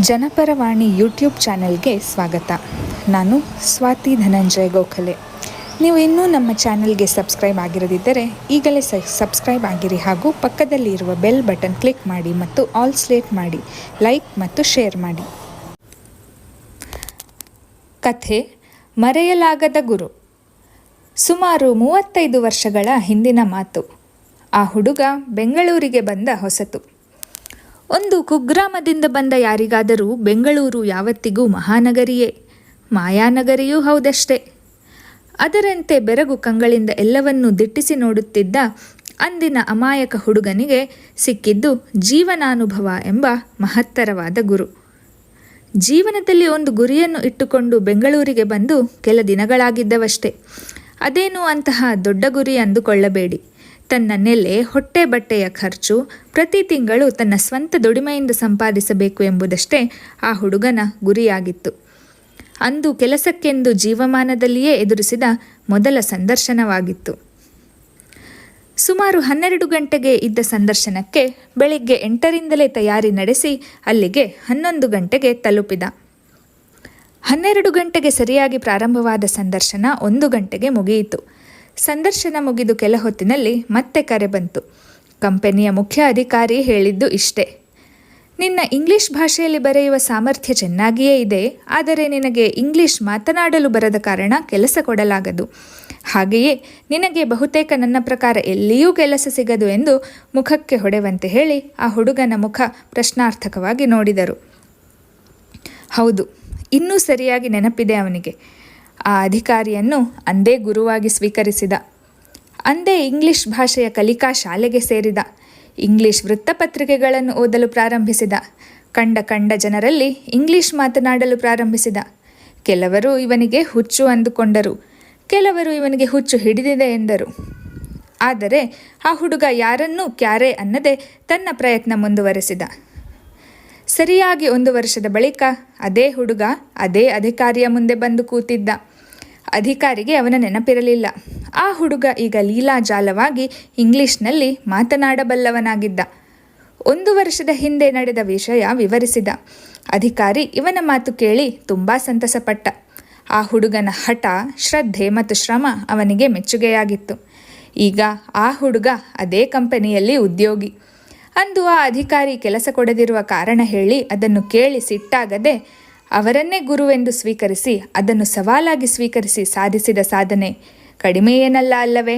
Janaparavani YouTube ಚಾನೆಲ್ಗೆ ಸ್ವಾಗತ. ನಾನು ಸ್ವಾತಿ ಧನಂಜಯ ಗೋಖಲೆ. ನೀವು ಇನ್ನೂ ನಮ್ಮ ಚಾನೆಲ್ಗೆ ಸಬ್ಸ್ಕ್ರೈಬ್ ಆಗಿರದಿದ್ದರೆ ಈಗಲೇ ಸಬ್ಸ್ಕ್ರೈಬ್ ಆಗಿರಿ ಹಾಗೂ ಪಕ್ಕದಲ್ಲಿರುವ ಬೆಲ್ ಬಟನ್ ಕ್ಲಿಕ್ ಮಾಡಿ ಮತ್ತು ಆಲ್ ಸ್ಲೇಟ್ ಮಾಡಿ, ಲೈಕ್ ಮತ್ತು ಶೇರ್ ಮಾಡಿ. ಕಥೆ, ಮರೆಯಲಾಗದ ಗುರು. ಸುಮಾರು ಮೂವತ್ತೈದು ವರ್ಷಗಳ ಹಿಂದಿನ ಮಾತು. ಆ ಹುಡುಗ ಬೆಂಗಳೂರಿಗೆ ಬಂದ ಹೊಸತು. ಒಂದು ಕುಗ್ರಾಮದಿಂದ ಬಂದ ಯಾರಿಗಾದರೂ ಬೆಂಗಳೂರು ಯಾವತ್ತಿಗೂ ಮಹಾನಗರಿಯೇ? ಮಾಯಾನಗರಿಯೂ ಹೌದಷ್ಟೇ. ಅದರಂತೆ ಬೆರಗು ಕಂಗಳಿಂದ ಎಲ್ಲವನ್ನೂ ದಿಟ್ಟಿಸಿ ನೋಡುತ್ತಿದ್ದ ಅಂದಿನ ಅಮಾಯಕ ಹುಡುಗನಿಗೆ ಸಿಕ್ಕಿದ್ದು ಜೀವನಾನುಭವ ಎಂಬ ಮಹತ್ತರವಾದ ಗುರು. ಜೀವನದಲ್ಲಿ ಒಂದು ಗುರಿಯನ್ನು ಇಟ್ಟುಕೊಂಡು ಬೆಂಗಳೂರಿಗೆ ಬಂದು ಕೆಲ ದಿನಗಳಾಗಿದ್ದವಷ್ಟೇ. ಅದೇನು ಅಂತಹ ದೊಡ್ಡ ಗುರಿ ಅಂದುಕೊಳ್ಳಬೇಡಿ. ತನ್ನ ನೆಲೆ, ಹೊಟ್ಟೆ ಬಟ್ಟೆಯ ಖರ್ಚು ಪ್ರತಿ ತಿಂಗಳು ತನ್ನ ಸ್ವಂತ ದುಡಿಮೆಯಿಂದ ಸಂಪಾದಿಸಬೇಕು ಎಂಬುದಷ್ಟೇ ಆ ಹುಡುಗನ ಗುರಿಯಾಗಿತ್ತು. ಅಂದು ಕೆಲಸಕ್ಕೆಂದು ಜೀವಮಾನದಲ್ಲಿಯೇ ಎದುರಿಸಿದ ಮೊದಲ ಸಂದರ್ಶನವಾಗಿತ್ತು. ಸುಮಾರು ಹನ್ನೆರಡು ಗಂಟೆಗೆ ಇದ್ದ ಸಂದರ್ಶನಕ್ಕೆ ಬೆಳಿಗ್ಗೆ ಎಂಟರಿಂದಲೇ ತಯಾರಿ ನಡೆಸಿ ಅಲ್ಲಿಗೆ ಹನ್ನೊಂದು ಗಂಟೆಗೆ ತಲುಪಿದ. ಹನ್ನೆರಡು ಗಂಟೆಗೆ ಸರಿಯಾಗಿ ಪ್ರಾರಂಭವಾದ ಸಂದರ್ಶನ ಒಂದು ಗಂಟೆಗೆ ಮುಗಿಯಿತು. ಸಂದರ್ಶನ ಮುಗಿದು ಕೆಲ ಹೊತ್ತಿನಲ್ಲಿ ಮತ್ತೆ ಕರೆ ಬಂತು. ಕಂಪನಿಯ ಮುಖ್ಯ ಅಧಿಕಾರಿ ಹೇಳಿದ್ದು ಇಷ್ಟೇ. ನಿನ್ನ ಇಂಗ್ಲಿಷ್ ಭಾಷೆಯಲ್ಲಿ ಬರೆಯುವ ಸಾಮರ್ಥ್ಯ ಚೆನ್ನಾಗಿಯೇ ಇದೆ, ಆದರೆ ನಿನಗೆ ಇಂಗ್ಲಿಷ್ ಮಾತನಾಡಲು ಬರದ ಕಾರಣ ಕೆಲಸ ಕೊಡಲಾಗದು. ಹಾಗೆಯೇ ನಿನಗೆ ಬಹುತೇಕ ನನ್ನ ಪ್ರಕಾರ ಎಲ್ಲಿಯೂ ಕೆಲಸ ಸಿಗದು ಎಂದು ಮುಖಕ್ಕೆ ಹೊಡೆವಂತೆ ಹೇಳಿ ಆ ಹುಡುಗನ ಮುಖ ಪ್ರಶ್ನಾರ್ಥಕವಾಗಿ ನೋಡಿದರು. ಹೌದು, ಇನ್ನೂ ಸರಿಯಾಗಿ ನೆನಪಿದೆ ಅವನಿಗೆ. ಆ ಅಧಿಕಾರಿಯನ್ನು ಅಂದೇ ಗುರುವಾಗಿ ಸ್ವೀಕರಿಸಿದ. ಅಂದೇ ಇಂಗ್ಲಿಷ್ ಭಾಷೆಯ ಕಲಿಕಾ ಶಾಲೆಗೆ ಸೇರಿದ. ಇಂಗ್ಲಿಷ್ ವೃತ್ತಪತ್ರಿಕೆಗಳನ್ನು ಓದಲು ಪ್ರಾರಂಭಿಸಿದ. ಕಂಡ ಕಂಡ ಜನರಲ್ಲಿ ಇಂಗ್ಲಿಷ್ ಮಾತನಾಡಲು ಪ್ರಾರಂಭಿಸಿದ. ಕೆಲವರು ಇವನಿಗೆ ಹುಚ್ಚು ಅಂದುಕೊಂಡರು. ಕೆಲವರು ಇವನಿಗೆ ಹುಚ್ಚು ಹಿಡಿದಿದೆ ಎಂದರು. ಆದರೆ ಆ ಹುಡುಗ ಯಾರನ್ನೂ ಕ್ಯಾರೆ ಅನ್ನದೆ ತನ್ನ ಪ್ರಯತ್ನ ಮುಂದುವರೆಸಿದ. ಸರಿಯಾಗಿ ಒಂದು ವರ್ಷದ ಬಳಿಕ ಅದೇ ಹುಡುಗ ಅದೇ ಅಧಿಕಾರಿಯ ಮುಂದೆ ಬಂದು ಕೂತಿದ್ದ. ಅಧಿಕಾರಿಗೆ ಅವನ ನೆನಪಿರಲಿಲ್ಲ. ಆ ಹುಡುಗ ಈಗ ಲೀಲಾಜಾಲವಾಗಿ ಇಂಗ್ಲಿಷ್ನಲ್ಲಿ ಮಾತನಾಡಬಲ್ಲವನಾಗಿದ್ದ. ಒಂದು ವರ್ಷದ ಹಿಂದೆ ನಡೆದ ವಿಷಯ ವಿವರಿಸಿದ. ಅಧಿಕಾರಿ ಇವನ ಮಾತು ಕೇಳಿ ತುಂಬ ಸಂತಸಪಟ್ಟ. ಆ ಹುಡುಗನ ಹಠ, ಶ್ರದ್ಧೆ ಮತ್ತು ಶ್ರಮ ಅವನಿಗೆ ಮೆಚ್ಚುಗೆಯಾಗಿತ್ತು. ಈಗ ಆ ಹುಡುಗ ಅದೇ ಕಂಪನಿಯಲ್ಲಿ ಉದ್ಯೋಗಿ. ಅಂದು ಆ ಅಧಿಕಾರಿ ಕೆಲಸ ಕೊಡದಿರುವ ಕಾರಣ ಹೇಳಿ ಅದನ್ನು ಕೇಳಿ ಸಿಟ್ಟಾಗದೆ ಅವರನ್ನೇ ಗುರುವೆಂದು ಸ್ವೀಕರಿಸಿ ಅದನ್ನು ಸವಾಲಾಗಿ ಸ್ವೀಕರಿಸಿ ಸಾಧಿಸಿದ ಸಾಧನೆ ಕಡಿಮೆ ಏನಲ್ಲ ಅಲ್ಲವೇ?